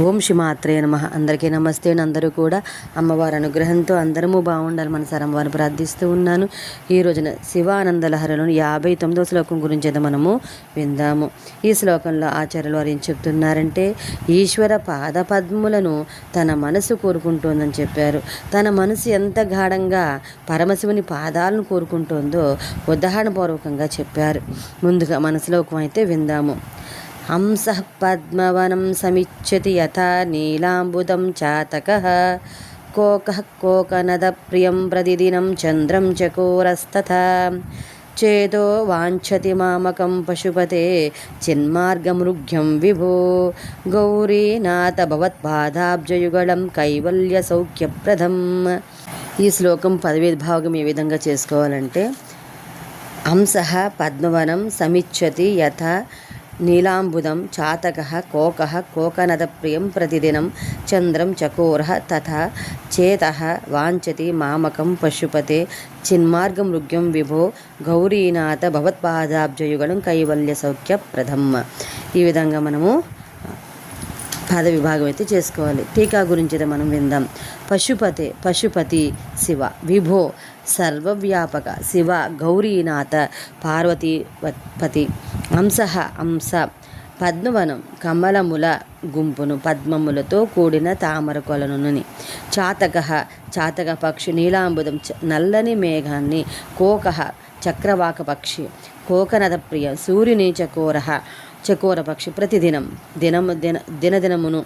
ఓం శిమాత్రే నమ. అందరికీ నమస్తే అందరూ కూడా అమ్మవారి అనుగ్రహంతో అందరము బాగుండాలి మన అమ్మవారిని ప్రార్థిస్తూ ఉన్నాను. ఈ రోజున శివానంద లహరిలోని యాభై తొమ్మిదో శ్లోకం గురించి అయితే మనము విందాము. ఈ శ్లోకంలో ఆచార్యులు వారు ఏం చెప్తున్నారంటే ఈశ్వర పాద పద్ములను తన మనసు కోరుకుంటోందని చెప్పారు. తన మనసు ఎంత గాఢంగా పరమశివుని పాదాలను కోరుకుంటోందో ఉదాహరణపూర్వకంగా చెప్పారు. ముందుగా మన శ్లోకం అయితే విందాము. హంస పద్మవనం సమిచ్చతి యథా నీలాంబుదం చాతకः. కోకः కోకనదప్రియం ప్రతిదినం చంద్రం చకోరస్తథా. చేదో వాంఛతి మామకం పశుపతే చిన్మార్గమృగ్యం విభో. గౌరీనాథ భవత్పాదాబ్జయుగళం కైవల్య సౌఖ్యప్రదం. ఈ శ్లోకం పదవీ భాగం ఏ విధంగా చేసుకోవాలంటే హంస పద్మవనం సమిచ్చతి యథ నీలాంబుదం చాతక కోక కోకనదప్రియం ప్రతిదినం చంద్రం చకోర తథా చేత వాంఛతి మామకం పశుపతే చిన్మార్గమృగ్యం విభో గౌరీనాథ భవత్పాదాబ్జయుగళం కైవల్య సౌఖ్య ప్రథమ్మ ఈ విధంగా మనము పద విభాగం అయితే చేసుకోవాలి. టీకా గురించి అయితే మనం విందాం. పశుపతే పశుపతి శివ విభో సర్వవ్యాపక శివ గౌరీనాథ పార్వతీపతి అంశ అంశ పద్మవనం కమలముల గుంపును పద్మములతో కూడిన తామర కొలనుని చాతక చాతక పక్షి నీలాంబుదం నల్లని మేఘాన్ని. కోక చక్రవాక పక్షి కోకనద ప్రియ సూర్యుని చకోర చకోర పక్షి ప్రతిదినం. దినము దిన దినదినమును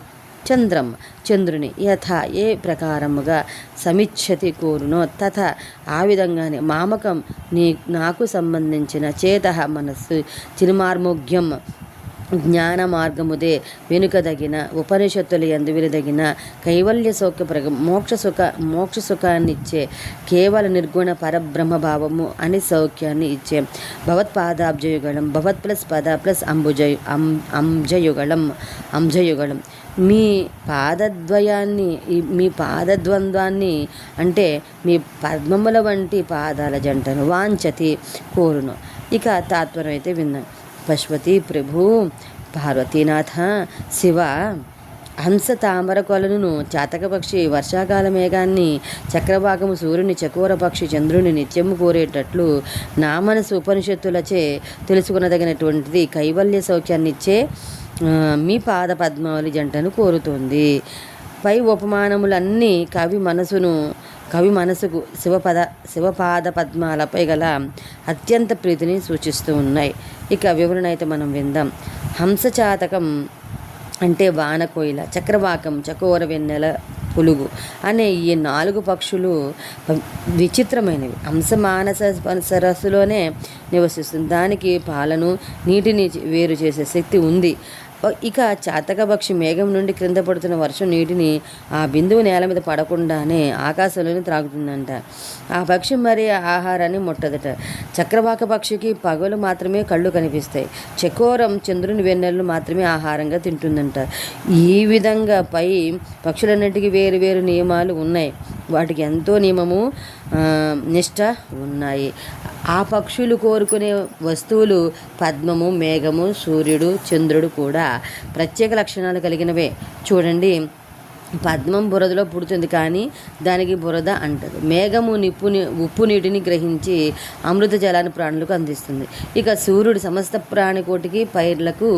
చంద్రం. చంద్రుని యథ ఏ ప్రకారముగా సమిచ్చతి కోరునో తథ ఆ విధంగానే మామకం నీ నాకు సంబంధించిన చేత మనస్సు చిరుమార్మోగ్యం జ్ఞాన మార్గముదే వెనుకదగిన ఉపనిషత్తులు ఎందు వినదగిన కైవల్య సౌఖ్య ప్రగ మోక్ష సుఖ మోక్ష సుఖాన్నిచ్చే కేవల నిర్గుణ పరబ్రహ్మ భావము అని సౌఖ్యాన్ని ఇచ్చే భవత్పాదాబ్జయుగళం భవత్ ప్లస్ పద ప్లస్ అంబుజయు అం అంజయుగళం అంజయుగళం. మీ పాదద్వయాన్ని మీ పాదద్వంద్వాన్ని అంటే మీ పద్మముల వంటి పాదాల జంటను వాంఛతి కోరును. ఇక తాత్పర్యం అయితే విన్నాం. పశుపతి ప్రభు పార్వతీనాథ శివ హంస తామర కొలనును చాతకపక్షి వర్షాకాల మేఘాన్ని చక్రభాగము సూర్యుని చకోర పక్షి చంద్రుని నిత్యము కోరేటట్లు నా మనసు ఉపనిషత్తులచే తెలుసుకునదగినటువంటిది కైవల్య సౌఖ్యాన్నిచ్చే ఆ, మీ పాద పద్మావళి జంటను కోరుతుంది. పై ఉపమానములన్నీ కవి మనసును కవి మనసుకు శివపద శివపాద పద్మాలపై గల అత్యంత ప్రీతిని సూచిస్తూ ఉన్నాయి. ఇక వివరణ అయితే మనం విందాం. హంసచాతకం అంటే వానకోయిల చక్రవాకం చకోర వెన్నెల పులుగు అనే ఈ నాలుగు పక్షులు విచిత్రమైనవి. హంస మానస సరస్సులోనే నివసిస్తుంది. దానికి పాలను నీటిని వేరు చేసే శక్తి ఉంది. ఇక చాతకభక్షి మేఘం నుండి క్రింద పడుతున్న వర్షం నీటిని ఆ బిందువు నేల మీద పడకుండానే ఆకాశంలోనే త్రాగుతుందంట. ఆ పక్షి మరి ఆహారాన్ని ముట్టదట. చక్రవాక పక్షికి పగలు మాత్రమే కళ్ళు కనిపిస్తాయి. చకోరం చంద్రుని వెన్నెలను మాత్రమే ఆహారంగా తింటుందంట. ఈ విధంగా పై పక్షులన్నింటికీ వేరు వేరు నియమాలు ఉన్నాయి. వాటికి ఎంతో నియమము నిష్ట ఉన్నాయి. ఆ పక్షులు కోరుకునే వస్తువులు పద్మము మేఘము సూర్యుడు చంద్రుడు కూడా ప్రత్యేక లక్షణాలు కలిగినవే. చూడండి పద్మం బురదలో పుడుతుంది కానీ దానికి బురద అంటదు. మేఘము నిప్పుని ఉప్పు నీటిని గ్రహించి అమృత జలాన్ని ప్రాణులకు అందిస్తుంది. ఇక సూర్యుడు సమస్త ప్రాణికోటికి పైర్లకు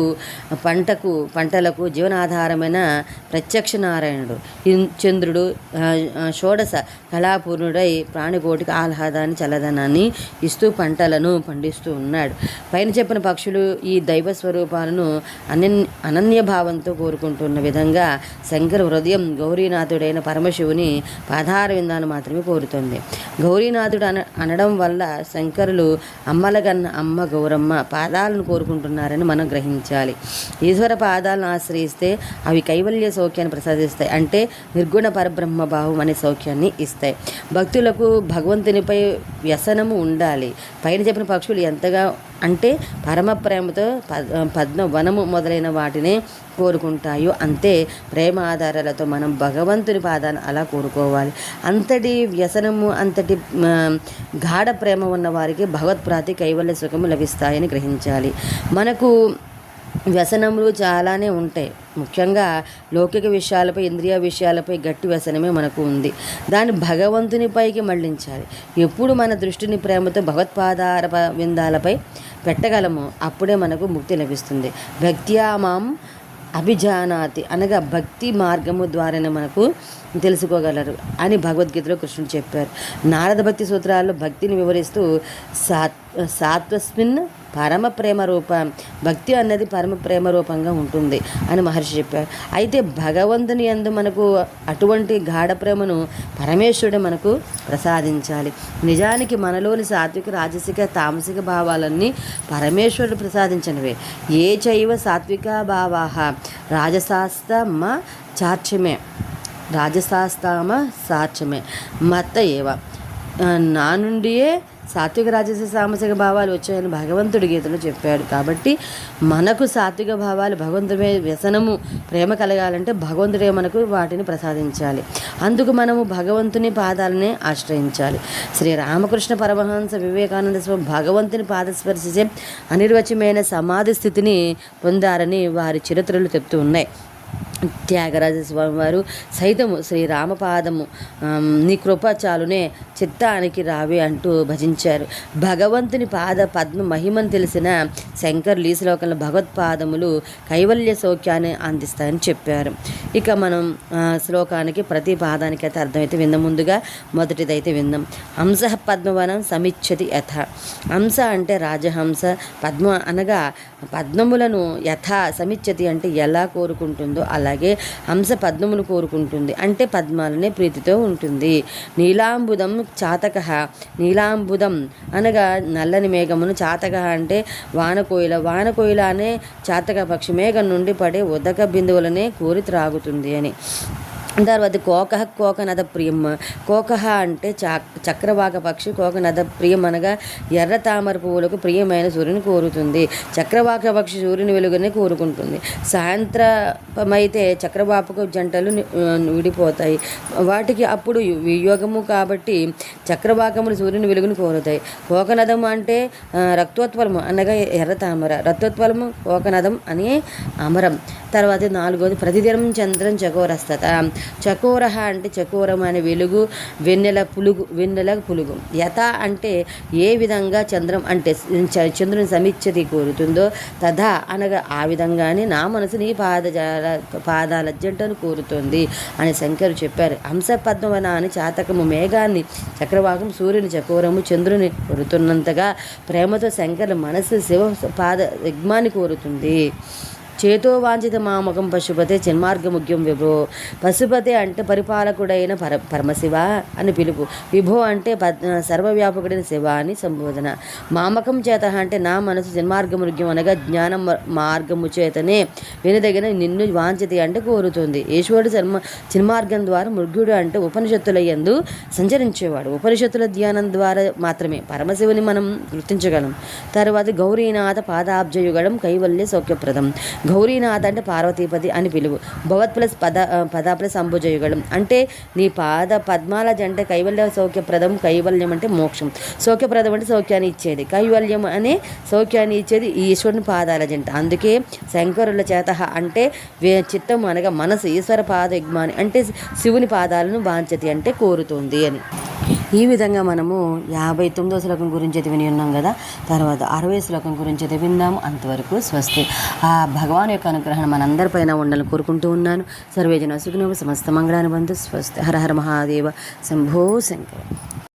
పంటకు పంటలకు జీవనాధారమైన ప్రత్యక్ష నారాయణుడు చంద్రుడు షోడశ కళాపూర్ణుడై ప్రాణికోటికి ఆహ్లాదాన్ని చల్లదనాన్ని ఇస్తూ పంటలను పండిస్తూ ఉన్నాడు. పైన చెప్పిన పక్షులు ఈ దైవ స్వరూపాలను అనన్య అనన్య భావంతో కోరుకుంటున్న విధంగా శంకర హృదయం గౌరీనాథుడైన పరమశివుని పాదార విందాన్ని మాత్రమే కోరుతుంది. గౌరీనాథుడు అన అనడం వల్ల శంకరులు అమ్మలగన్న అమ్మ గౌరమ్మ పాదాలను కోరుకుంటున్నారని మనం గ్రహించాలి. ఈశ్వర పాదాలను ఆశ్రయిస్తే అవి కైవల్య సౌఖ్యాన్ని ప్రసాదిస్తాయి. అంటే నిర్గుణ పరబ్రహ్మ భావం అనే సౌఖ్యాన్ని ఇస్తాయి. భక్తులకు భగవంతునిపై వ్యసనము ఉండాలి. పైన చెప్పిన పక్షులు ఎంతగా అంటే పరమ ప్రేమతో పద్మ వనము మొదలైన వాటిని కోరుకుంటాయో అంతే ప్రేమ ఆధారాలతో మనం భగవంతుని పాదాన్ని అలా కోరుకోవాలి. అంతటి వ్యసనము అంతటి గాఢ ప్రేమ ఉన్న వారికి భగవత్ప్రాతి కైవల్య సుఖము లభిస్తాయని గ్రహించాలి. మనకు వ్యసనములు చాలానే ఉంటాయి. ముఖ్యంగా లౌకిక విషయాలపై ఇంద్రియ విషయాలపై గట్టి వ్యసనమే మనకు ఉంది. దాన్ని భగవంతునిపైకి మళ్ళించాలి ఎప్పుడు మన దృష్టిని ప్రేమతో భగవత్పాదార విందాలపై పెట్టగలమో అప్పుడే మనకు ముక్తి లభిస్తుంది. భక్త్యామాం అభిజానాతి అనగా భక్తి మార్గము ద్వారానే మనకు తెలుసుకోగలరు అని భగవద్గీతలో కృష్ణుడు చెప్పారు. నారద భక్తి సూత్రాల్లో భక్తిని వివరిస్తూ సాత్ సాత్వస్మిన్ పరమ ప్రేమ రూపం భక్తి అన్నది పరమ ప్రేమ రూపంగా ఉంటుంది అని మహర్షి చెప్పారు. అయితే భగవంతుని యందు మనకు అటువంటి గాఢ ప్రేమను పరమేశ్వరుడు మనకు ప్రసాదించాలి. నిజానికి మనలోని సాత్విక రాజసిక తామసిక భావాలన్నీ పరమేశ్వరుడు ప్రసాదించినవే. ఏ చైవ సాత్విక భావాహ రాజశాస్త్రమ చార్చమే రాజశాస్తామ సాక్ష్యమే మత్త ఏవ. నా నుండియే సాత్విక రాజస సామసిక భావాలు వచ్చాయని భగవంతుడి గీతలో చెప్పాడు. కాబట్టి మనకు సాత్విక భావాలు భగవంతుడే వ్యసనము ప్రేమ కలగాలంటే భగవంతుడే మనకు వాటిని ప్రసాదించాలి. అందుకు మనము భగవంతుని పాదాలనే ఆశ్రయించాలి. శ్రీ రామకృష్ణ పరమహంస వివేకానంద స్వామి భగవంతుని పాదస్పర్శించే అనిర్వచమైన సమాధి స్థితిని పొందారని వారి చరిత్రలు చెప్తూ ఉన్నాయి. త్యాగరాజ స్వామి వారు సైతము శ్రీరామపాదము నీ కృప చాలునే చిత్తానికి రావి అంటూ భజించారు. భగవంతుని పాద పద్మ మహిమను తెలిసిన శంకర్ ఈ శ్లోకంలో భగవత్పాదములు కైవల్య సౌఖ్యాన్ని అందిస్తాయని చెప్పారు. ఇక మనం శ్లోకానికి ప్రతి పాదానికి అయితే అర్థమైతే విందాం. ముందుగా మొదటిదైతే విందాం. హంస పద్మవనం సమిచ్చతి యథ. హంస అంటే రాజహంస పద్మ అనగా పద్మములను యథా సమిచ్చతి అంటే ఎలా కోరుకుంటుందో అలా అలాగే హంస పద్మములు కోరుకుంటుంది. అంటే పద్మాలనే ప్రీతితో ఉంటుంది. నీలాంబుదం చాతక. నీలాంబుదం అనగా నల్లని మేఘమును చాతక అంటే వానకోయిల. వానకోయిల అనే చాతక పక్షి మేఘం నుండి పడే ఉదక బిందువులనే కోరి త్రాగుతుంది అని. తర్వాత కోకహ కోకనద ప్రియం కోకహ అంటే చా చక్రవాక పక్షి కోకనద ప్రియం అనగా ఎర్ర తామర పువ్వులకు ప్రియమైన సూర్యుని కోరుతుంది. చక్రవాక పక్షి సూర్యుని వెలుగునే కోరుకుంటుంది. సాయంత్రమైతే చక్రవాపకు జంటలు విడిపోతాయి. వాటికి అప్పుడు వియోగము కాబట్టి చక్రవాకములు సూర్యుని వెలుగును కోరుతాయి. కోకనదం అంటే ఆ, రక్తోత్పలము అనగా ఎర్ర తామర. రక్తోత్పలము కోకనదం అని అమరం. తర్వాత నాలుగోది ప్రతిదినం చంద్రం చకోరస్తత. చకోర అంటే చకోరం అనే వెలుగు వెన్నెల పులుగు వెన్నెల పులుగు. యథ అంటే ఏ విధంగా చంద్రం అంటే చ- చంద్రుని సమిచ్చతి కోరుతుందో తథా అనగా ఆ విధంగానే నా మనసు నీ పాదజాల పాదాల జంటను కోరుతుంది అని శంకరు చెప్పారు. హంస పద్మవన అని చాతకము మేఘాన్ని చక్రవాకం సూర్యుని చకోరము చంద్రుని కోరుతున్నంతగా ప్రేమతో శంకరు మనసు శివ పాద యజ్ఞాన్ని కోరుతుంది. చేతో వాంఛిత మామకం పశుపతే జన్మార్గముఖ్యం విభో. పశుపతి అంటే పరిపాలకుడైన పర పరమశివ అని పిలుపు. విభో అంటే సర్వవ్యాపకుడైన శివ అని సంబోధన. మామకం చేత అంటే నా మనసు జన్మార్గముఖ్యం అనగా జ్ఞానం మార్గము చేతనే వినదగిన నిన్ను వాంఛితి అంటే కోరుతుంది. ఈశ్వరుడు జన్మ జన్మార్గం ద్వారా మృగ్యుడు అంటే ఉపనిషత్తుల యందు సంచరించేవాడు. ఉపనిషత్తుల ధ్యానం ద్వారా మాత్రమే పరమశివుని మనం గుర్తించగలం. తర్వాత గౌరీనాథ పాదాబ్జయుగడం కైవల్య సౌఖ్యప్రదం. గౌరీనాథ అంటే పార్వతీపతి అని పిలువు. భవత్ ప్లస్ పద పద ప్లస్ అంబుజయుగళం. అంటే నీ పాద పద్మాల జంట కైవల్య సౌఖ్యప్రదం కైవల్యం అంటే మోక్షం. సౌఖ్యప్రదం అంటే సౌఖ్యాన్ని ఇచ్చేది. కైవల్యం అనే సౌఖ్యాన్ని ఇచ్చేది ఈశ్వరుని పాదాల జంట. అందుకే శంకరుల చేత అంటే వే- చిత్తం అనగా మనసు ఈశ్వర పాద యజ్ఞాని అంటే శివుని పాదాలను వాంచతి అంటే కోరుతుంది అని. ఈ విధంగా మనము యాభై తొమ్మిదో శ్లోకం గురించి అయితే విని ఉన్నాం కదా తర్వాత అరవై శ్లోకం గురించి అయితే విన్నాము అంతవరకు స్వస్తి. ఆ భగవాన్ యొక్క అనుగ్రహం మనందరిపైన ఉండాలని కోరుకుంటూ ఉన్నాను. సర్వేజన సుఖినవ సమస్త మంగళాన్ని బంధు స్వస్తి. హర హర మహాదేవ. శంభో శంకర.